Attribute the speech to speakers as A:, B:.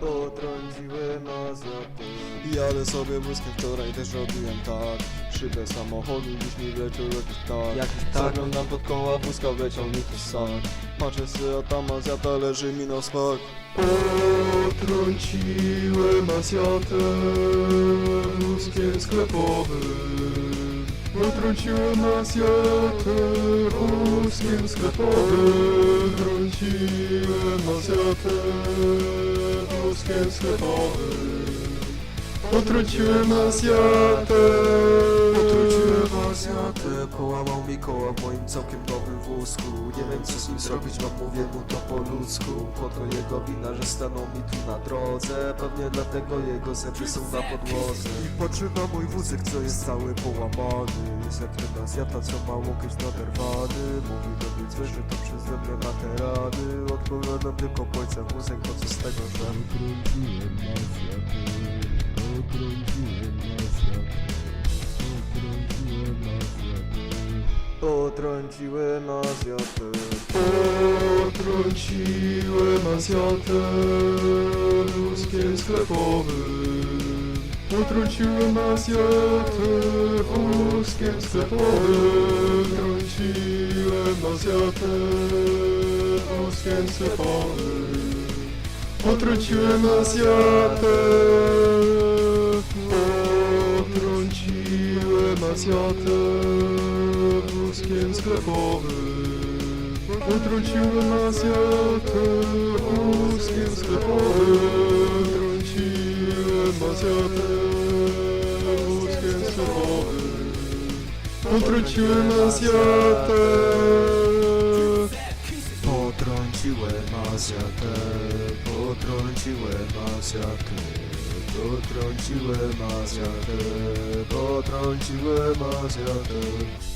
A: Potrąciłem azoty Jadę sobie błyskiem, wczoraj też robiłem tak. Szybę samochodu dziś mi wleciał jakiś tak.
B: Jakiś tak.
A: Zaglądam pod koła wózka, wleciał mi to sak. Patrzę se, a tam Azjata leży mi na smak. Potrąciłem Azjatę wózkiem sklepowym. Potrąciłem Azjatę wózkiem sklepowym. Potrąciłem Azjatę wózkiem sklepowym Potrąciłem Azjatę
B: Potrąciłem koła w moim całkiem nowym wózku. Nie wiem co z nim zrobić, mam mówię mu to po ludzku. Po to jego wina, że stanął mi tu na drodze. Pewnie dlatego jego zęby są na podłodze. I patrzy na mój wózek, co jest cały połamany. Jest jak ten Azjata, co ma łokieć naderwany Mówi do mnie że to przeze mnie ma te rany. Odpowiadam tylko po ojca wózek, bo co z tego, że
C: Potrąciłem Azjatę, potrąciłem potrąciłem Azjatę.
A: Potrąciłem Azjatę Potrąciłem Azjatę wózkiem sklepowym Potrąciłem Azjatę wózkiem sklepowym Potrąciłem Azjatę wózkiem sklepowym Potrąciłem Azjatę Potrąciłem Azjatę wózkiem sklepowym Potrąciłem Azjatę wózkiem sklepowym Potrąciłem Azjatę wózkiem sklepowym
B: Potrąciłem Azjatę Potrąciłem Azjatę, potrąciłem Azjatę, potrąciłem Azjatę.